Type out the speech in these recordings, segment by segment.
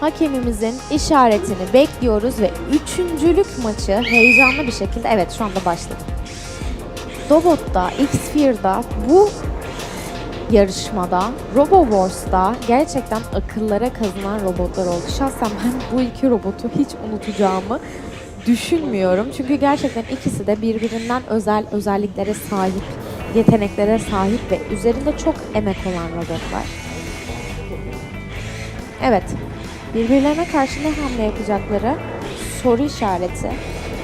hakemimizin işaretini bekliyoruz ve üçüncülük maçı heyecanlı bir şekilde evet şu anda başladı. Dobot'ta, X-Fear'da bu yarışmada, RoboWars'da gerçekten akıllara kazınan robotlar oldu. Şahsen ben bu iki robotu hiç unutacağımı düşünmüyorum. Çünkü gerçekten ikisi de birbirinden özel özelliklere sahip, yeteneklere sahip ve üzerinde çok emek olan robotlar. Evet, birbirlerine karşı ne hamle yapacakları soru işareti.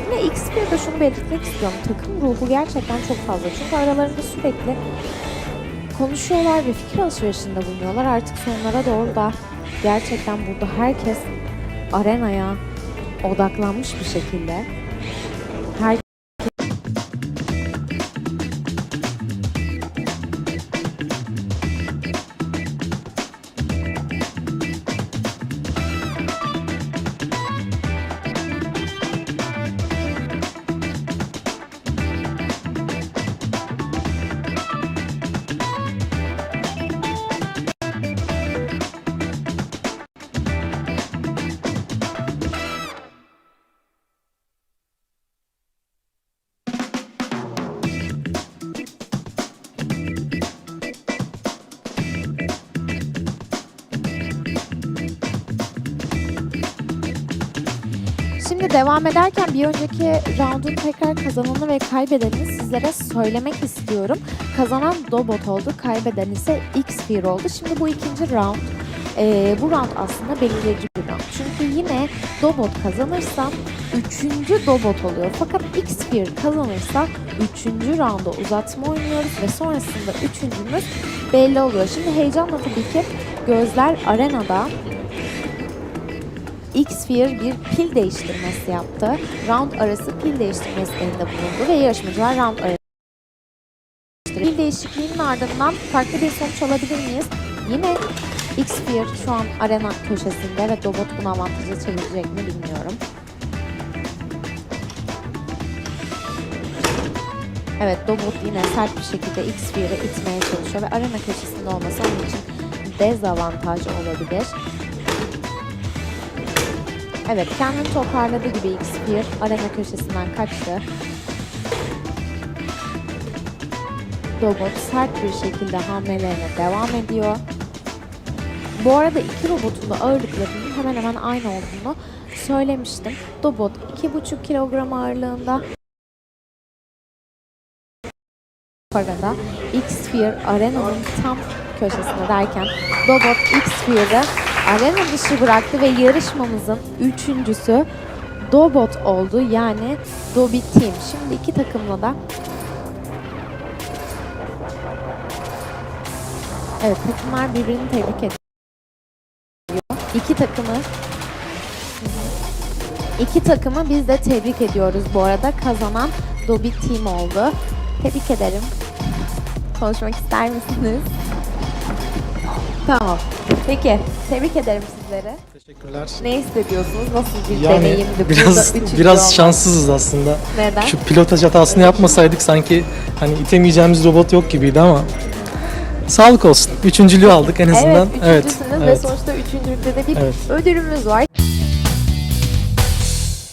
Yine X1'de şunu belirtmek istiyorum. Takım ruhu gerçekten çok fazla. Çünkü aralarında sürekli konuşuyorlar ve fikir alışverişinde bulunuyorlar. Artık sonlara doğru da gerçekten burada herkes arenaya odaklanmış bir şekilde. Şimdi devam ederken bir önceki roundun tekrar kazananı ve kaybedenini sizlere söylemek istiyorum. Kazanan Dobot oldu, kaybeden ise X-Fear oldu. Şimdi bu ikinci round. Ee, bu round aslında belirleyici bir round. Çünkü yine Dobot kazanırsa üçüncü Dobot oluyor. Fakat X-Fear kazanırsa üçüncü rounda uzatma oynuyoruz ve sonrasında üçüncümüz belli oluyor. Şimdi heyecanla tabii ki gözler arenada X-Fear bir pil değiştirmesi yaptı. Round arası pil değiştirmesinde bulundu ve yarışmacılar round arası Pil değişikliğinin ardından farklı bir sonuç alabilir miyiz? Yine X-Fear şu an arena köşesinde ve Dobot bunu avantaja çevirecek mi bilmiyorum. Evet Dobot yine sert bir şekilde X-Fear'ı itmeye çalışıyor ve arena köşesinde olması onun için dezavantaj olabilir. Evet, kendini toparladı gibi X1. Arena köşesinden kaçtı. Robot sert bir şekilde hamlelerine devam ediyor. Bu arada iki robotun da ağırlıklarının hemen hemen aynı olduğunu söylemiştim. Dobot 2,5 kilogram ağırlığında. Arada X-Sphere arenanın tam köşesinde derken Dobot X-Sphere'ı arena dışı bıraktı ve yarışmamızın üçüncüsü Dobot oldu. Yani Dobi Team. Şimdi iki takımla da Evet takımlar birbirini tebrik ediyor. İki takımı iki takımı biz de tebrik ediyoruz bu arada. Kazanan Dobi Team oldu. Tebrik ederim. Konuşmak ister misiniz? Tamam. Peki. Tebrik ederim sizleri. Teşekkürler. Ne hissediyorsunuz? Nasıl bir Yani deneyimdi? biraz biraz olmak? şanssızız aslında. Neden? Şu pilotaj hatasını yapmasaydık sanki hani itemeyeceğimiz robot yok gibiydi ama sağlık olsun. Üçüncülüğü aldık en azından. Evet, üçüncüsünüz ve evet. sonuçta üçüncülükte de bir Evet. ödülümüz var.